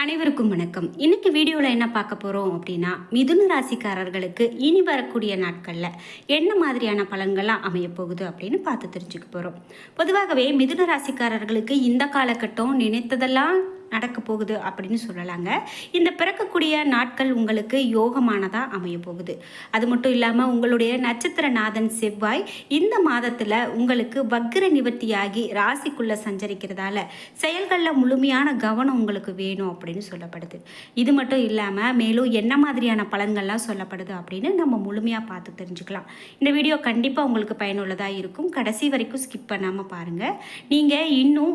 அனைவருக்கும் வணக்கம். இன்னைக்கு வீடியோவில் என்ன பார்க்க போகிறோம் அப்படின்னா மிதுன ராசிக்காரர்களுக்கு இனி வரக்கூடிய நாட்களில் என்ன மாதிரியான பலன்கள்லாம் அமைய போகுது அப்படின்னு பார்த்து தெரிஞ்சுக்க போகிறோம் பொதுவாகவே மிதுன ராசிக்காரர்களுக்கு இந்த காலகட்டம் நினைத்ததெல்லாம் நடக்க போகுது அப்படின்னு சொல்லலாங்க. இந்த பிறக்கக்கூடிய நாட்கள் உங்களுக்கு யோகமானதாக அமைய போகுது. அது மட்டும் இல்லாமல் உங்களுடைய நட்சத்திர நாதன் செவ்வாய் இந்த மாதத்தில் உங்களுக்கு வக்ர நிவர்த்தியாகி ராசிக்குள்ளே சஞ்சரிக்கிறதால செயல்களில் முழுமையான கவனம் உங்களுக்கு வேணும் அப்படின்னு சொல்லப்படுது. இது மட்டும் இல்லாமல் மேலும் என்ன மாதிரியான பலன்கள்லாம் சொல்லப்படுது அப்படின்னு நம்ம முழுமையாக பார்த்து தெரிஞ்சுக்கலாம். இந்த வீடியோ கண்டிப்பாக உங்களுக்கு பயனுள்ளதாக இருக்கும். கடைசி வரைக்கும் ஸ்கிப் பண்ணாமல் பாருங்கள் நீங்கள் இன்னும்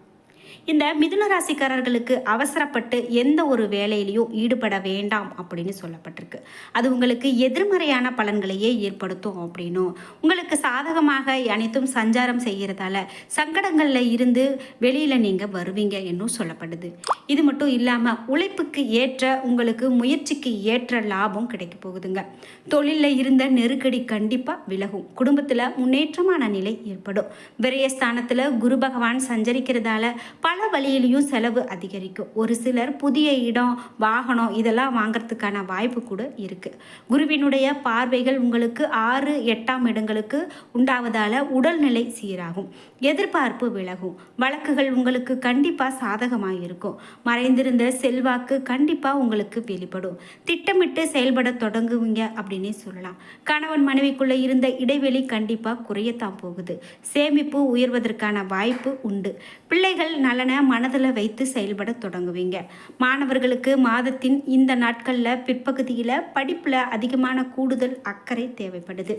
இந்த மிதுன ராசிக்காரர்களுக்கு அவசரப்பட்டு எந்த ஒரு வேலையிலையும் ஈடுபட வேண்டாம் அப்படின்னு சொல்லப்பட்டிருக்கு. அது உங்களுக்கு எதிர்மறையான பலன்களையே ஏற்படுத்தும் அப்படின்னும். உங்களுக்கு சாதகமாக அனைத்தும் சஞ்சாரம் செய்கிறதால சங்கடங்களில் இருந்து வெளியில் நீங்கள் வருவீங்க என்னும் சொல்லப்படுது. இது மட்டும் இல்லாமல் உழைப்புக்கு ஏற்ற உங்களுக்கு முயற்சிக்கு ஏற்ற லாபம் கிடைக்க போகுதுங்க. தொழிலில் இருந்த நெருக்கடி கண்டிப்பாக விலகும். குடும்பத்தில் முன்னேற்றமான நிலை ஏற்படும். விரயஸ்தானத்தில் குரு பகவான் சஞ்சரிக்கிறதால பல வழியிலையும் செலவு அதிகரிக்கும். ஒரு சிலர் புதிய இடம் வாகனம் இதெல்லாம் வாங்குறதுக்கான வாய்ப்பு கூட இருக்குது குருவினுடைய பார்வைகள் உங்களுக்கு ஆறு எட்டாம் இடங்களுக்கு உண்டாவதால் உடல்நிலை சீராகும். எதிர்பார்ப்பு விலகும். வழக்குகள் உங்களுக்கு கண்டிப்பாக சாதகமாக இருக்கும் மறைந்திருந்த செல்வாக்கு கண்டிப்பாக உங்களுக்கு வெளிப்படும். திட்டமிட்டு செயல்பட தொடங்குவீங்க அப்படின்னே சொல்லலாம். கணவன் மனைவிக்குள்ளே இருந்த இடைவெளி கண்டிப்பாக குறையத்தான் போகுது. சேமிப்பு உயர்வதற்கான வாய்ப்பு உண்டு. பிள்ளைகள் நலனை மனதில் வைத்து செயல்பட தொடங்குவீங்க. மாணவர்களுக்கு மாதத்தின் இந்த நாட்களில் பிற்பகுதியில் படிப்பில் அதிகமான கூடுதல் அக்கறை தேவைப்படுது.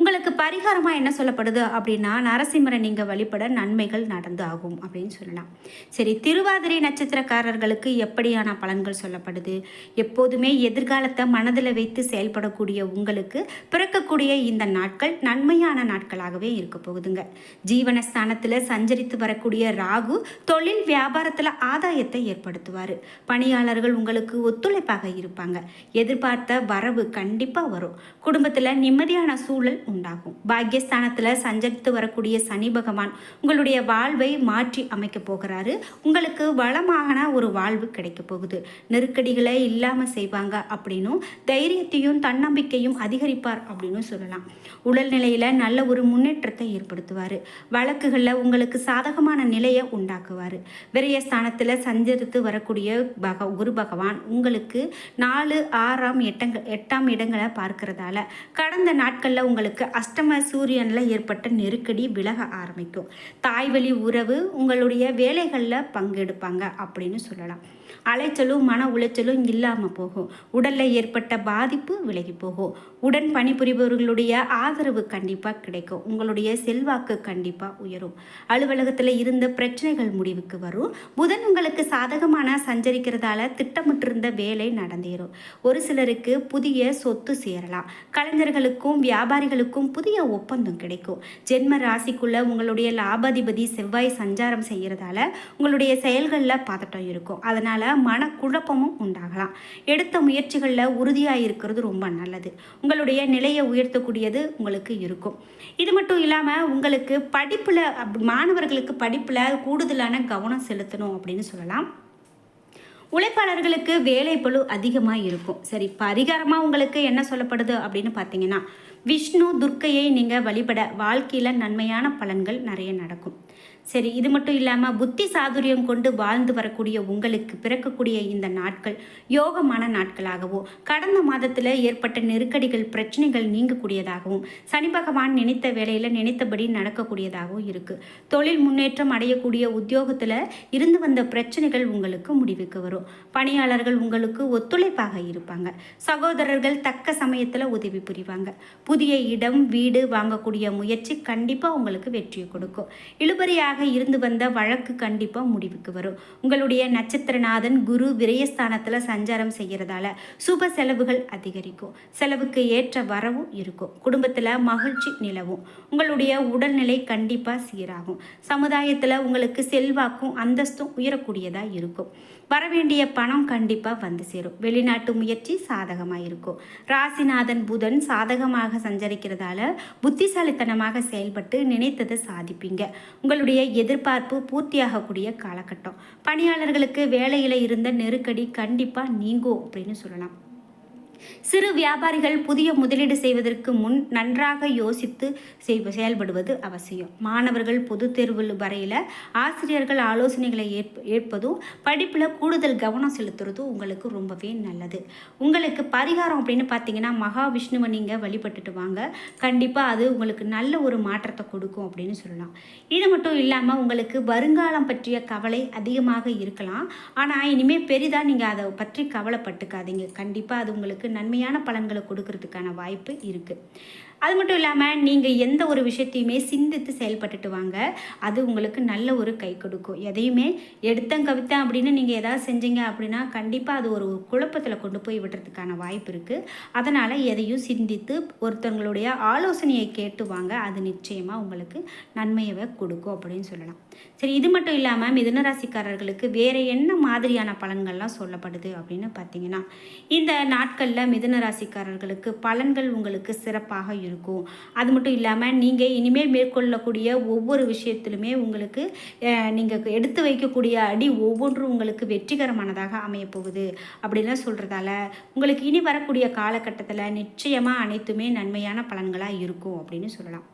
உங்களுக்கு பரிகாரமாக என்ன சொல்லப்படுது அப்படின்னா நரசிம்மரை நீங்கள் வழிபட நன்மைகள் நடந்து ஆகும் அப்படின்னு சொல்லலாம். சரி திருவாதிரை நட்சத்திரக்காரர்களுக்கு எப்படியான பலன்கள் சொல்லப்படுது? எப்போதுமே எதிர்காலத்தை மனதில் வைத்து செயல்படக்கூடிய உங்களுக்கு பிறக்கக்கூடிய இந்த நாட்கள் நன்மையான நாட்களாகவே இருக்க போகுதுங்க. ஜீவனஸ்தானத்தில் சஞ்சரித்து வரக்கூடிய ராகு தொழில் வியாபாரத்தில் ஆதாயத்தை ஏற்படுத்துவார். பணியாளர்கள் உங்களுக்கு ஒத்துழைப்பாக இருப்பாங்க. எதிர்பார்த்த வரவு கண்டிப்பாக வரும். குடும்பத்தில் நிம்மதியான சூழல் உண்டாகும். பாக்கியஸ்தானத்தில் சஞ்சரித்து வரக்கூடிய சனி பகவான் உங்களுடைய வாழ்வை மாற்றி அமைக்க போகிறாரு. உங்களுக்கு வளமான ஒரு வாழ்வு கிடைக்க போகுது. நெருக்கடிகளை இல்லாமல் செய்வாங்க அப்படின்னும் தைரியத்தையும் தன்னம்பிக்கையும் அதிகரிப்பார் அப்படின்னு சொல்லலாம். உடல்நிலையில் நல்ல ஒரு முன்னேற்றத்தை ஏற்படுத்துவார். வழக்குகளில் உங்களுக்கு சாதகமான நிலையை உண்டாக்குவார். விரயஸ்தானத்தில் சஞ்சரித்து வரக்கூடிய பக குரு பகவான் உங்களுக்கு நாலு ஆறாம் எட்டங்க எட்டாம் இடங்களை பார்க்கறதால கடந்த நாட்களில் உங்களுக்கு அஷ்டம சூரியனில் ஏற்பட்ட நெருக்கடி விலக ஆரம்பிக்கும். தாய்வழி உறவு உங்களுடைய வேலைகளில் பங்கெடுப்பாங்க அப்படின்னு சொல்லலாம். அலைச்சலும் மன உளைச்சலும் இல்லாமல் போகும். உடலில் ஏற்பட்ட பாதிப்பு விலகி போகும். உடன் பணிபுரிபவர்களுடைய ஆதரவு கண்டிப்பாக கிடைக்கும். உங்களுடைய செல்வாக்கு கண்டிப்பாக உயரும். அலுவலகத்தில் இருந்த பிரச்சனைகள் முடிவுக்கு வரும். புதன் உங்களுக்கு சாதகமான சஞ்சரிக்கிறதால திட்டமிட்டிருந்த வேலை நடந்தேறும். ஒரு சிலருக்கு புதிய சொத்து சேரலாம். கலைஞர்களுக்கும் வியாபாரிகளுக்கும் புதிய ஒப்பந்தம் கிடைக்கும். ஜென்ம ராசிக்குள்ள உங்களுடைய லாபாதிபதி செவ்வாய் சஞ்சாரம் செய்கிறதால உங்களுடைய செயல்களில் பதட்டம் இருக்கும். அதனால் மனக்குழப்பமும் உண்டாகலாம். எடுத்த முயற்சிகளில் உறுதியாக இருக்கிறது ரொம்ப நல்லது. உங்களுடைய நிலையை உயர்த்தக்கூடியது உங்களுக்கு இருக்கும். இது மட்டும் இல்லாமல் உங்களுக்கு படிப்பில் மாணவர்களுக்கு படிப்பில் கூடுதலான கவனம் செலுத்தணும் அப்படின்னு சொல்லலாம். உழைப்பாளர்களுக்கு வேலை பழு அதிகமாக இருக்கும் சரி பரிகாரமாக உங்களுக்கு என்ன சொல்லப்படுது அப்படின்னு பார்த்தீங்கன்னா விஷ்ணு துர்க்கையை நீங்கள் வழிபட வாழ்க்கையில் நன்மையான பலன்கள் நிறைய நடக்கும். சரி இது மட்டும் இல்லாமல் புத்தி சாதுரியம் கொண்டு வாழ்ந்து வரக்கூடிய உங்களுக்கு பிறக்கக்கூடிய இந்த நாட்கள் யோகமான நாட்களாகவும் கடந்த மாதத்தில் ஏற்பட்ட நெருக்கடிகள் பிரச்சனைகள் நீங்கக்கூடியதாகவும் சனி பகவான் நினைத்த வேலையில் நினைத்தபடி நடக்கக்கூடியதாகவும் இருக்குது தொழில் முன்னேற்றம் அடையக்கூடிய உத்தியோகத்தில் இருந்து வந்த பிரச்சனைகள் உங்களுக்கு முடிவுக்கு வரும். பணியாளர்கள் உங்களுக்கு ஒத்துழைப்பாக இருப்பாங்க. சகோதரர்கள் தக்க சமயத்தில் உதவி புரிவாங்க. புதிய இடம் வீடு வாங்கக்கூடிய முயற்சி கண்டிப்பாக உங்களுக்கு வெற்றியை கொடுக்கும். இழுபறியாக நாட்களாக இருந்து வந்த வழக்கு கண்டிப்பாக முடிவுக்கு வரும். உங்களுடைய நட்சத்திரநாதன் குரு விரயஸ்தானத்தில் சஞ்சாரம் செய்கிறதால சுப செலவுகள் அதிகரிக்கும். செலவுக்கு ஏற்ற வரவும் இருக்கும். குடும்பத்தில் மகிழ்ச்சி நிலவும். உங்களுடைய உடல்நிலை கண்டிப்பாக சீராகும். சமுதாயத்தில் உங்களுக்கு செல்வாக்கும் அந்தஸ்தும் உயரக்கூடியதாக இருக்கும். வரவேண்டிய பணம் கண்டிப்பாக வந்து சேரும். வெளிநாட்டு முயற்சி சாதகமாக இருக்கும். ராசிநாதன் புதன் சாதகமாக சஞ்சரிக்கிறதால புத்திசாலித்தனமாக செயல்பட்டு நினைத்ததை சாதிப்பீங்க. உங்களுடைய எதிர்பார்ப்பு பூர்த்தியாகக்கூடிய காலகட்டம். பணியாளர்களுக்கு வேலையில் இருந்த நெருக்கடி கண்டிப்பாக நீங்கும் அப்படின்னு சொல்லலாம். சிறு வியாபாரிகள் புதிய முதலீடு செய்வதற்கு முன் நன்றாக யோசித்து செயல்படுவது அவசியம். மாணவர்கள் பொது தேர்வு வரையில் ஆசிரியர்கள் ஆலோசனைகளை ஏற்ப ஏற்பதும் படிப்பில் கூடுதல் கவனம் செலுத்துறதும் உங்களுக்கு ரொம்பவே நல்லது. உங்களுக்கு பரிகாரம் அப்படின்னு பார்த்தீங்கன்னா மகாவிஷ்ணுவை நீங்கள் வழிபட்டுட்டு வாங்க. கண்டிப்பாக அது உங்களுக்கு நல்ல ஒரு மாற்றத்தை கொடுக்கும் அப்படின்னு சொல்லலாம். இது மட்டும் இல்லாமல் உங்களுக்கு வருங்காலம் பற்றிய கவலை அதிகமாக இருக்கலாம். ஆனால் இனிமேல் பெரிதாக நீங்கள் அதை பற்றி கவலைப்பட்டுக்காதீங்க. கண்டிப்பாக அது உங்களுக்கு நன்மையான பலன்களை கொடுக்கறதுக்கான வாய்ப்பு இருக்குது அது மட்டும் இல்லாமல் நீங்கள் எந்த ஒரு விஷயத்தையுமே சிந்தித்து செயல்பட்டுட்டு வாங்க. அது உங்களுக்கு நல்ல ஒரு கை கொடுக்கும். எதையுமே எடுத்தேன் கவித்தேன் அப்படின்னு நீங்கள் எதாவது செஞ்சீங்க அப்படின்னா கண்டிப்பாக அது ஒரு குழப்பத்தில் கொண்டு போய் விடுறதுக்கான வாய்ப்பு இருக்குது அதனால் எதையும் சிந்தித்து ஒருத்தவங்களுடைய ஆலோசனையை கேட்டு வாங்க. அது நிச்சயமாக உங்களுக்கு நன்மையை கொடுக்கும் அப்படின்னு சொல்லலாம். சரி இது மட்டும் இல்லாமல் மிதுனராசிக்காரர்களுக்கு வேறு என்ன மாதிரியான பலன்கள்லாம் சொல்லப்படுது அப்படின்னு பார்த்தீங்கன்னா இந்த நாட்களில் மிதுன ராசிக்காரர்களுக்கு பலன்கள் உங்களுக்கு சிறப்பாக இருக்கும் இருக்கும். அது மட்டும் இல்லாமல் நீங்கள் இனிமேல் மேற்கொள்ளக்கூடிய ஒவ்வொரு விஷயத்திலுமே உங்களுக்கு நீங்கள் எடுத்து வைக்கக்கூடிய அடி ஒவ்வொன்றும் உங்களுக்கு வெற்றிகரமானதாக அமையப்போகுது அப்படின்லாம் சொல்கிறதால உங்களுக்கு இனி வரக்கூடிய காலகட்டத்தில் நிச்சயமாக அனைத்துமே நன்மையான பலன்களாக இருக்கும் அப்படின்னு சொல்லலாம்.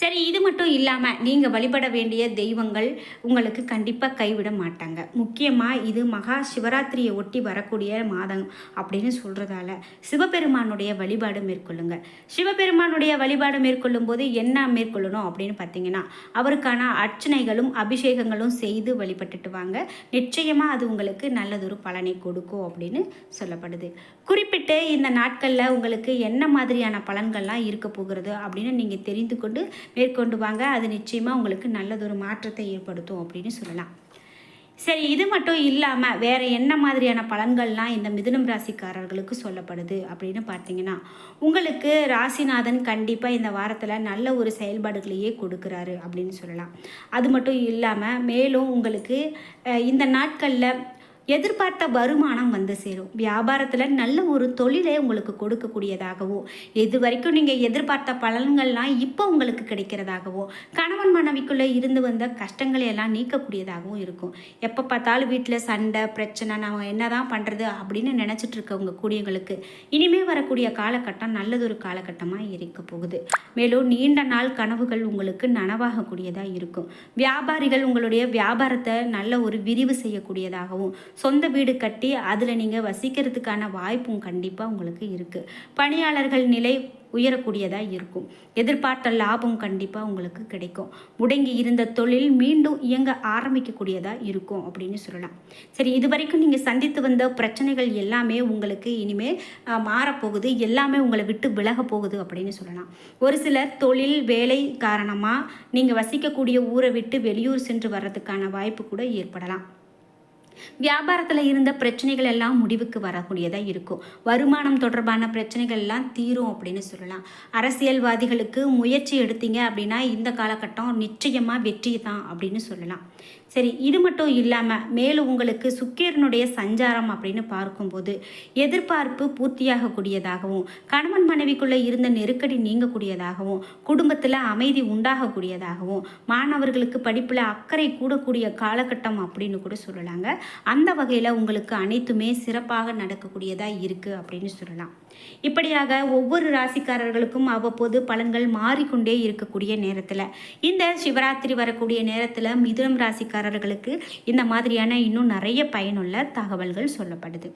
சரி இது மட்டும் இல்லாமல் நீங்கள் வழிபட வேண்டிய தெய்வங்கள் உங்களுக்கு கண்டிப்பாக கைவிட மாட்டாங்க. முக்கியமாக இது மகா சிவராத்திரியை ஒட்டி வரக்கூடிய மாதம் அப்படின்னு சொல்கிறதால சிவபெருமானுடைய வழிபாடு மேற்கொள்ளுங்க. சிவபெருமானுடைய வழிபாடு மேற்கொள்ளும் போது என்ன மேற்கொள்ளணும் அப்படின்னு பார்த்தீங்கன்னா அவருக்கான அர்ச்சனைகளும் அபிஷேகங்களும் செய்து வழிபட்டுட்டு வாங்க. நிச்சயமாக அது உங்களுக்கு நல்லதொரு பலனை கொடுக்கும் அப்படின்னு சொல்லப்படுது. குறிப்பிட்டு இந்த நாட்களில் உங்களுக்கு என்ன மாதிரியான பலன்கள்லாம் இருக்க போகிறது அப்படின்னு நீங்கள் தெரிந்து கொண்டு மேற்கொண்டு வாங்க. அது நிச்சயமாக உங்களுக்கு நல்லதொரு மாற்றத்தை ஏற்படுத்தும் அப்படின்னு சொல்லலாம். சரி இது மட்டும் இல்லாமல் வேறு என்ன மாதிரியான பலன்கள்லாம் இந்த மிதுனம் ராசிக்காரர்களுக்கு சொல்லப்படுது அப்படின்னு பார்த்தீங்கன்னா உங்களுக்கு ராசிநாதன் கண்டிப்பாக இந்த வாரத்தில் நல்ல ஒரு செயல்பாடுகளையே கொடுக்குறாரு அப்படின்னு சொல்லலாம். அது மட்டும் இல்லாமல் மேலும் உங்களுக்கு இந்த நாட்களில் எதிர்பார்த்த வருமானம் வந்து சேரும். வியாபாரத்தில் நல்ல ஒரு தொழிலை உங்களுக்கு கொடுக்கக்கூடியதாகவோ இது வரைக்கும் நீங்கள் எதிர்பார்த்த பலன்கள்லாம் இப்போ உங்களுக்கு கிடைக்கிறதாகவோ கணவன் மனைவிக்குள்ளே இருந்து வந்த கஷ்டங்களை எல்லாம் நீக்கக்கூடியதாகவும் இருக்கும். எப்போ பார்த்தாலும் வீட்டில் சண்டை பிரச்சனை நம்ம என்ன தான் பண்ணுறது அப்படின்னு நினச்சிட்டு இருக்கவங்க கூடியவங்களுக்கு இனிமேல் வரக்கூடிய காலகட்டம் நல்லதொரு காலகட்டமாக இருக்க போகுது. மேலும் நீண்ட நாள் கனவுகள் உங்களுக்கு நனவாகக்கூடியதாக இருக்கும். வியாபாரிகள் உங்களுடைய வியாபாரத்தை நல்ல ஒரு விரிவு செய்யக்கூடியதாகவும் சொந்த வீடு கட்டி அதில் நீங்கள் வசிக்கிறதுக்கான வாய்ப்பும் கண்டிப்பாக உங்களுக்கு இருக்குது பணியாளர்கள் நிலை உயரக்கூடியதாக இருக்கும். எதிர்பார்த்த லாபம் கண்டிப்பாக உங்களுக்கு கிடைக்கும். முடங்கி இருந்த தொழில் மீண்டும் இயங்க ஆரம்பிக்கக்கூடியதாக இருக்கும் அப்படின்னு சொல்லலாம். சரி இது வரைக்கும் நீங்கள் சந்தித்து வந்த பிரச்சனைகள் எல்லாமே உங்களுக்கு இனிமேல் மாறப்போகுது. எல்லாமே உங்களை விட்டு விலக போகுது அப்படின்னு சொல்லலாம். ஒரு சிலர் தொழில் வேலை காரணமாக நீங்கள் வசிக்கக்கூடிய ஊரை விட்டு வெளியூர் சென்று வர்றதுக்கான வாய்ப்பு கூட ஏற்படலாம். வியாபாரத்தில் இருந்த பிரச்சனைகள் எல்லாம் முடிவுக்கு வரக்கூடியதாக இருக்கும். வருமானம் தொடர்பான பிரச்சனைகள் எல்லாம் தீரும் அப்படின்னு சொல்லலாம். அரசியல்வாதிகளுக்கு முயற்சி எடுத்தீங்க அப்படின்னா இந்த காலகட்டம் நிச்சயமாக வெற்றி தான் அப்படின்னு சொல்லலாம். சரி இது மட்டும் இல்லாமல் மேலும் உங்களுக்கு சுக்கிரனுடைய சஞ்சாரம் அப்படின்னு பார்க்கும்போது எதிர்பார்ப்பு பூர்த்தியாகக்கூடியதாகவும் கணவன் மனைவிக்குள்ளே இருந்த நெருக்கடி நீங்கக்கூடியதாகவும் குடும்பத்தில் அமைதி உண்டாகக்கூடியதாகவும் மாணவர்களுக்கு படிப்பில் அக்கறை கூடக்கூடிய காலகட்டம் அப்படின்னு கூட சொல்லலாங்க. அந்த வகையில் உங்களுக்கு அனைத்துமே சிறப்பாக நடக்கக்கூடியதாக இருக்குது அப்படின்னு சொல்லலாம். இப்படியாக ஒவ்வொரு ராசிக்காரர்களுக்கும் அவ்வப்போது பலன்கள் மாறிக்கொண்டே இருக்கக்கூடிய நேரத்தில். இந்த சிவராத்திரி வரக்கூடிய நேரத்தில் மிதுனம் ராசிக்காரர்களுக்கு இந்த மாதிரியான இன்னும் நிறைய பயனுள்ள தகவல்கள் சொல்லப்படுது.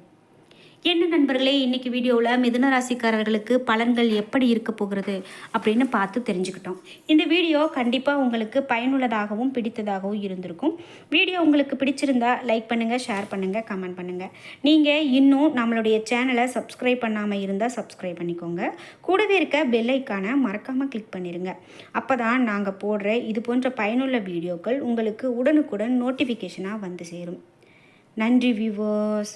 என்ன நண்பர்களே இன்னைக்கு வீடியோவில் மிதுன ராசிக்காரர்களுக்கு பலன்கள் எப்படி இருக்க போகிறது அப்படின்னு பார்த்து தெரிஞ்சுக்கிட்டோம். இந்த வீடியோ கண்டிப்பாக உங்களுக்கு பயனுள்ளதாகவும் பிடித்ததாகவும் இருந்திருக்கும். வீடியோ உங்களுக்கு பிடிச்சிருந்தா லைக் பண்ணுங்கள் ஷேர் பண்ணுங்கள் கமெண்ட் பண்ணுங்கள் நீங்கள் இன்னும் நம்மளுடைய சேனலை சப்ஸ்கிரைப் பண்ணாமல் இருந்தால் சப்ஸ்கிரைப் பண்ணிக்கோங்க. கூடவே இருக்க பெல் ஐக்கானை மறக்காமல் கிளிக் பண்ணிடுங்க அப்போ தான் நாங்கள் போடுற இது போன்ற பயனுள்ள வீடியோக்கள் உங்களுக்கு உடனுக்குடன் நோட்டிஃபிகேஷனாக வந்து சேரும். நன்றி வியூவர்ஸ்